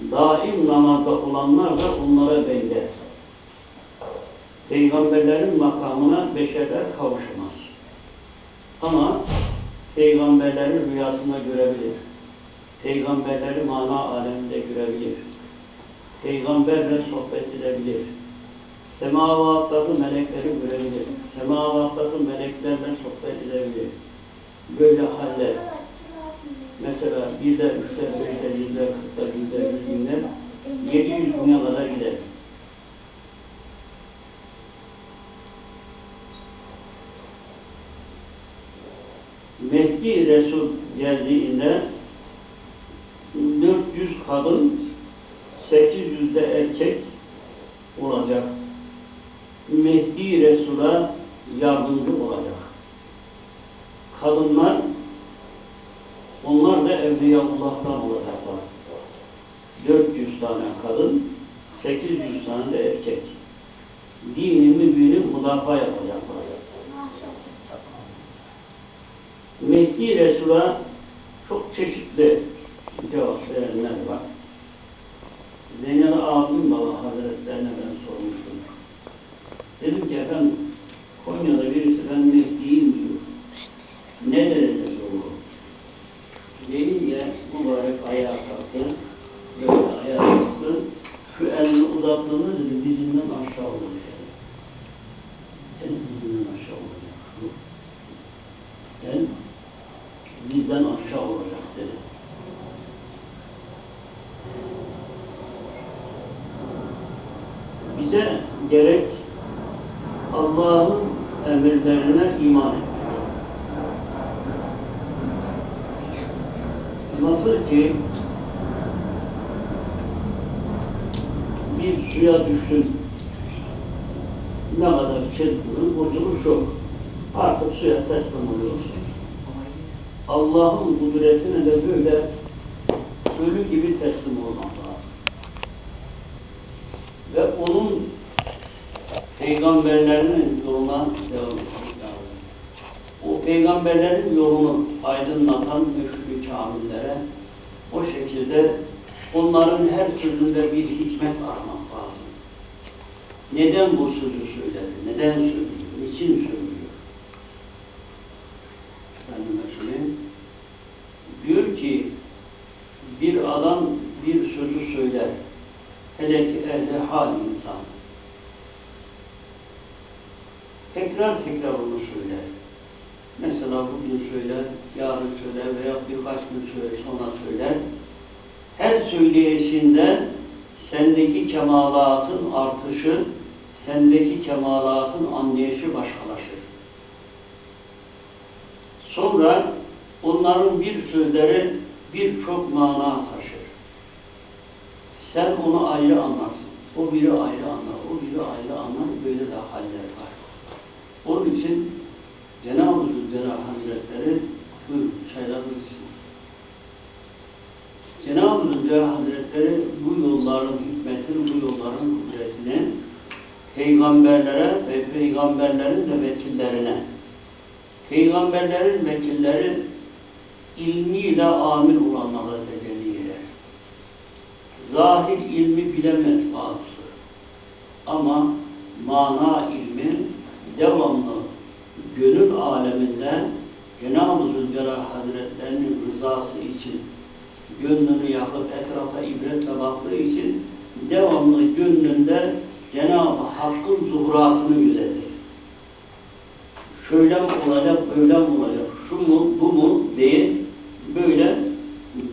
daim namazda olanlar da onlara benzer. Peygamberlerin makamına beşerler kavuşmaz. Ama peygamberlerin rüyasında görebilir. Peygamberleri mana aleminde görebilir. Peygamberle sohbet edebilir. Semavattaki melekleri görebilir. Semavattaki meleklerle sohbet edebilir. Böyle haller. Mesela birde, üçte, beşte, yüzde, kırkta, yüzde, yüz binler, yedi yüz bine kadar gider. Mehdi Resul geldiğinde 400 kadın, 800 de erkek olacak. Mehdi Resul'a yardımcı olacak. Kadınlar, Evliyaullah'tan olacaklar. 400 tane kadın, 800 tane de erkek. Dini mübini müdafaa yapacaklar. Mehdi Resul'a çok çeşitli cevap verenler var. Zeynel Abim Baba Hazretlerine ben sormuştum. Dedim ki efendim Konya'da birisi ben Mehdi'yim diyor. Ne derecesi bu? Deyince mübarek ayağa kalktı. Böyle ayağa kalktı. Şu elini uzattığında dedi dizinden aşağı olur. Yani. Senin dizinden aşağı olacak. Şu. Ben bizden aşağı olacak dedi. Bize gerek Allah'ın emirlerine iman etmek. Nasıl ki bir suya düştün, ne kadar çırpınır, kurtuluş yok. Teslim oluyorsun. Allah'ın kudretine de böyle ölü gibi teslim olmak lazım. Ve onun peygamberlerinin yoluna devam etmek lazım. O peygamberlerin yolunu aydınlatan müşri kamillere o şekilde onların her sözünde bir hikmet aramak lazım. Neden bu sözü söyledi? Neden söylüyor? Niçin söylüyor? Efendime söyleyeyim. Diyor ki bir adam bir sözü söyler. Hele ki ehli hal insan. Tekrar tekrar onu söyler. Mesela bugün söyler, yarın söyler veya birkaç gün söyler, sonra söyler. Her söyleyişinde sendeki kemalatın artışı, sendeki kemalatın anlayışı başkalaşır. Sonra onların bir sözleri birçok mana taşır. Sen onu ayrı anlarsın. O biri ayrı anlar, o biri ayrı anlar. Böyle de haller var. Onun için Cenab-ı Zülcelal Hazretleri buyurun çaylarınız için. Cenab-ı Zülcelal Hazretleri bu yolların hikmetini, bu yolların kudretini peygamberlere ve peygamberlerin de vekillerine peygamberlerin vekilleri ilmiyle amil olanlara tecelli eder. Zahir ilmi bilemez bazısı. Ama mana ilmi devamlı gönül aleminde Cenab-ı Zülcelal Hazretlerinin rızası için gönlünü yakıp etrafa ibretle baktığı için devamlı gönlünde Cenab-ı Hakk'ın zuhuratını gözetir. Şöyle mi olacak, böyle mi olacak, şu mu, bu mu diye böyle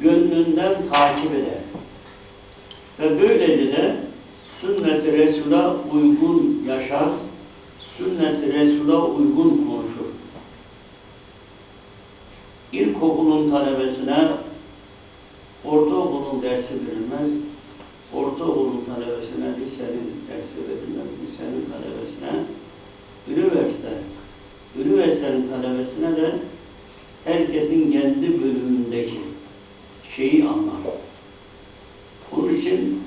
gönlünden takip eder. Ve böylece de sünnet-i Resul'a uygun yaşar, sünnet-i Resul'a uygun konuşur. İlkokulun talebesine ortaokulun dersi verilmez, ortaokulun talebesine lisenin dersi verilmez, lisenin talebesine üniversite, üniversitenin talebesine de herkesin kendi bölümündeki şeyi anlar. Onun için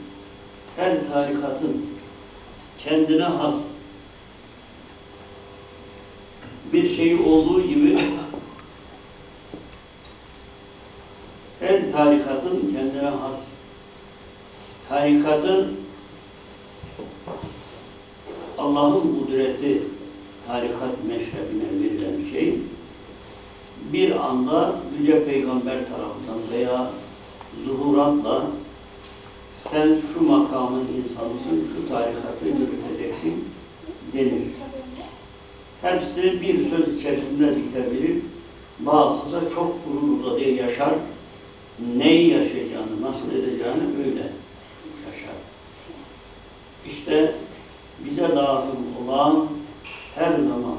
her tarikatın kendine has bir şey olduğu gibi her tarikatın kendine has tarikatın bir anda Yüce Peygamber tarafından veya zuhuratla sen şu makamın insanısın, şu tarikatı yürüteceksin denir. Hepsi bir söz içerisinde bitebilir. Bazısı da çok uzun uzadıya yaşar. Neyi yaşayacağını, nasıl edeceğini öyle yaşar. İşte bize lazım olan her zaman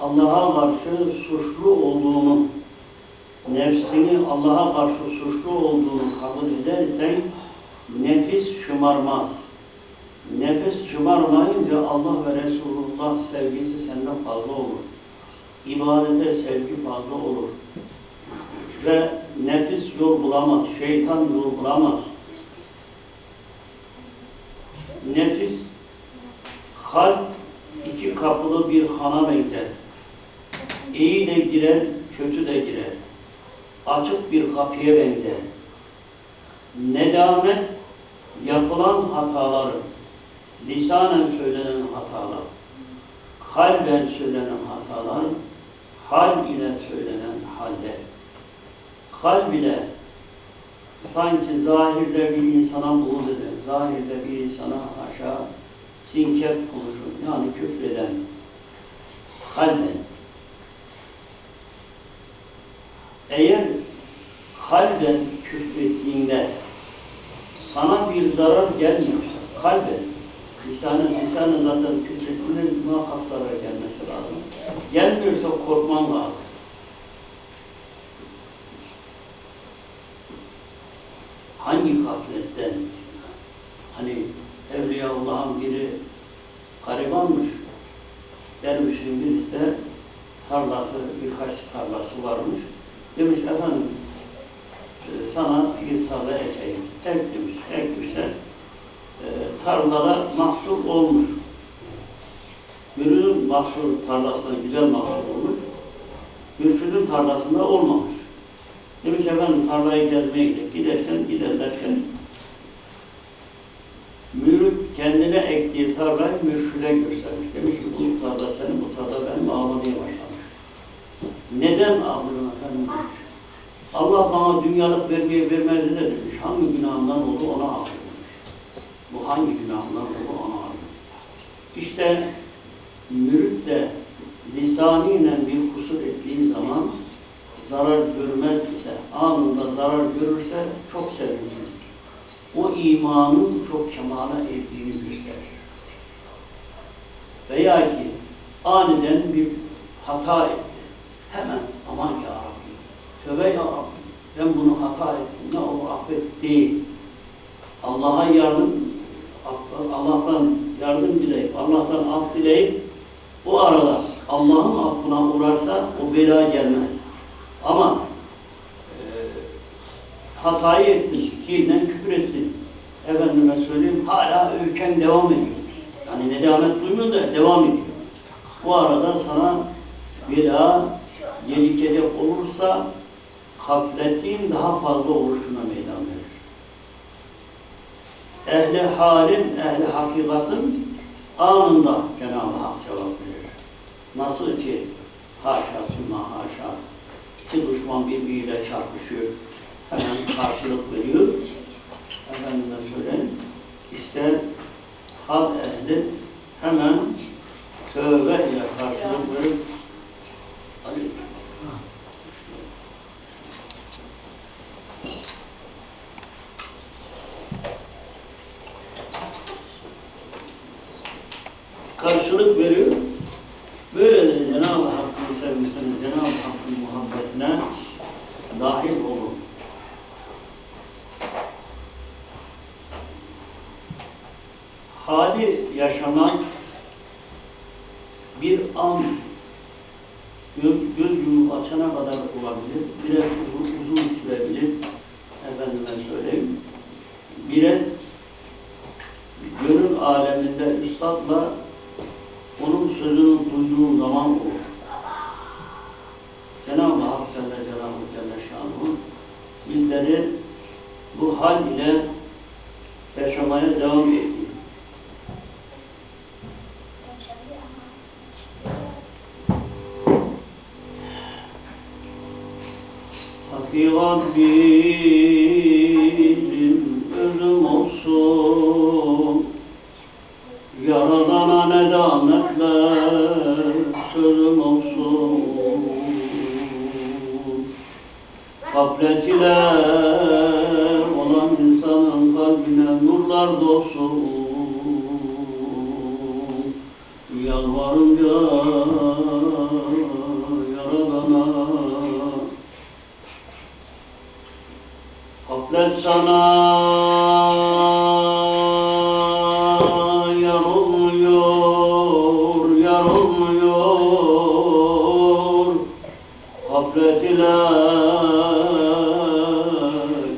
Allah'a karşı suçlu olduğunu, nefsini Allah'a karşı suçlu olduğunu kabul edersen nefis şımarmaz. Nefis şımarmayınca Allah ve Resulullah sevgisi senden fazla olur. İbadete sevgi fazla olur. Ve nefis yol bulamaz, şeytan yol bulamaz. Nefis, kalp iki kapılı bir hana benzer. İyi de girer, kötü de girer. Açık bir kapıya benzer. Nedamet, yapılan hataları, lisanen söylenen hatalar, kalben söylenen hatalar, hal ile söylenen haller. Kalb ile sanki zahirde bir insana buğz eden, zahirde bir insana aşağı sinkep konuşur, yani küfreden kalben. Eğer kalben küfrettiğinde sana bir zarar gelmiyorsa kalben lisanın, lisanın zaten küfretmenin muhakkak zarar gelmesi lazım. Gelmiyorsa korkman lazım. Hangi gafletten hani Evliyaullah'ın biri garibanmış. Dervişin birisi de tarlası, birkaç tarlası varmış. Demiş efendim e, sana bir tarla ekeyim. Ek demiş, ekmişler. E, tarlalara mahsul olmuş. Mürşidin mahsul tarlasına güzel mahsul olmuş. Mürşidin tarlasında olmamış. Demiş efendim tarlayı gezmeye gidelim. Gidersen giderlerken Mürüt kendine ektiği tarlayı mürşüde göstermiş. Demiş ki bu tarla senin, bu tarla benim ağlamaya başlamış. Neden ağlıyorsun efendim demiş. Allah bana dünyalık vermeye vermezdi de demiş. Hangi günahımdan oldu ona demiş. Bu hangi günahımdan oldu ona ağlıyor. İşte mürüt de lisaniyle bir kusur ettiği zaman zarar görmez ise, anında zarar görürse çok sevinsin o imanın çok kemala erdiğini gösterir. Veya ki aniden bir hata etti. Hemen aman ya Rabbi, tövbe ya Rabbi, ben bunu hata ettim, ne olur affet değil. Allah'a yardım, Allah'tan yardım dileyip, Allah'tan af dileyip, o arada Allah'ın affına uğrarsa o bela gelmez. Ama hatayı ettin, fiilden küfür ettin. Efendime söyleyeyim, hala ülken devam ediyor. Yani nedamet duymuyor da devam ediyor. Bu arada sana bir daha gecikecek olursa gafletin daha fazla oluşuna meydan verir. Ehli halin, ehli hakikatin anında Cenab-ı Hak cevap verir. Nasıl ki haşa sümme haşa iki düşman birbiriyle çarpışıyor hemen karşılık veriyor. Efendime söyleyeyim. İşte hal ehli hemen tövbe ile karşılık verip Ali. karşılık veriyor. Böyle Cenab-ı Hakk'ın sevgisine, Cenab-ı Hakk'ın muhabbetine dahil olun. hali yaşamak bir an göz, göz yumup açana kadar olabilir. Biraz uzun, uzun sürebilir. Efendime söyleyeyim. Biraz gönül aleminde üstadla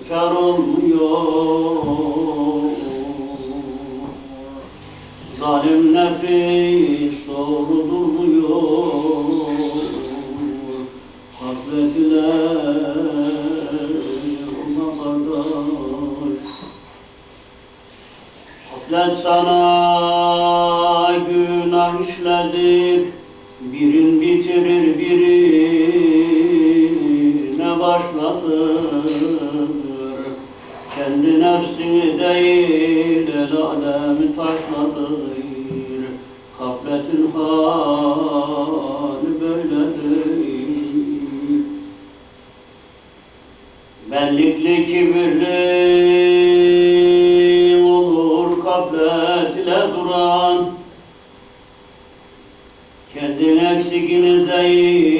Kar olmuyor Zalim nefis doğru durmuyor Hasret ile ona sana günah işledir. Birin bitirir biri başlatır Kendi nefsini değil el alemi taşlatır Gafletin hali böyledir. Benlikli kibirli olur gaflet ile duran. Kendi nefsini değil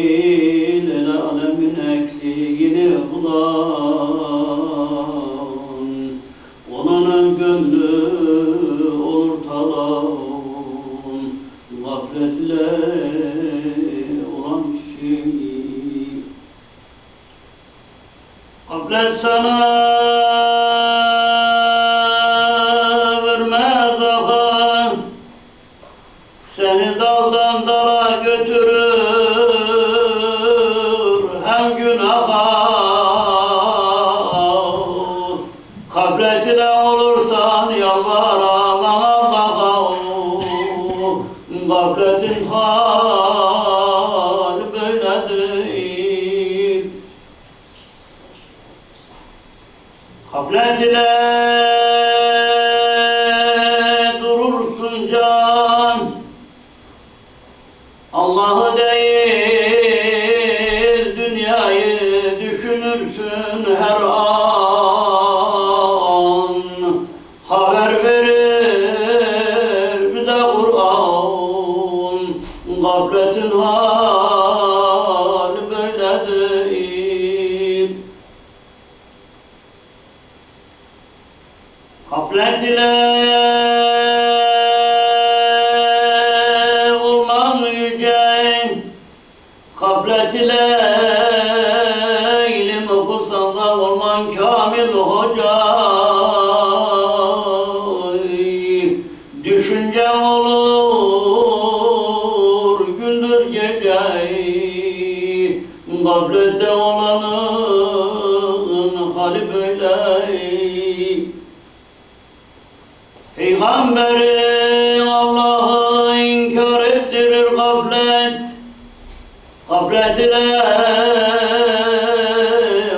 böyle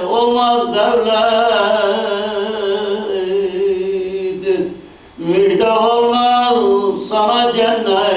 olmaz derlerdi. Müjde olmaz sana cennet.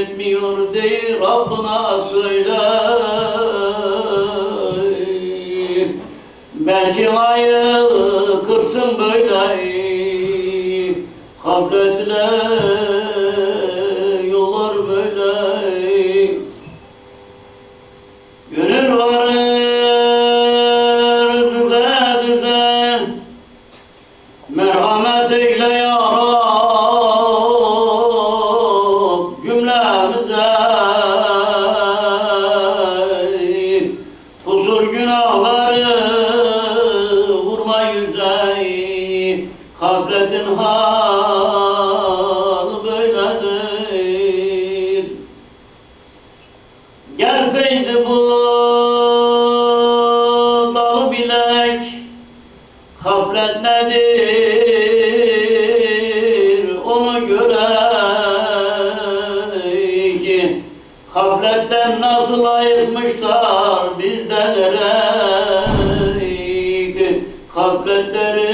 yetmiyor değil Rabbına söyle. Mercivayı kırsın böyle gafletle. Kılıçlar bizden ereydi Kafletleri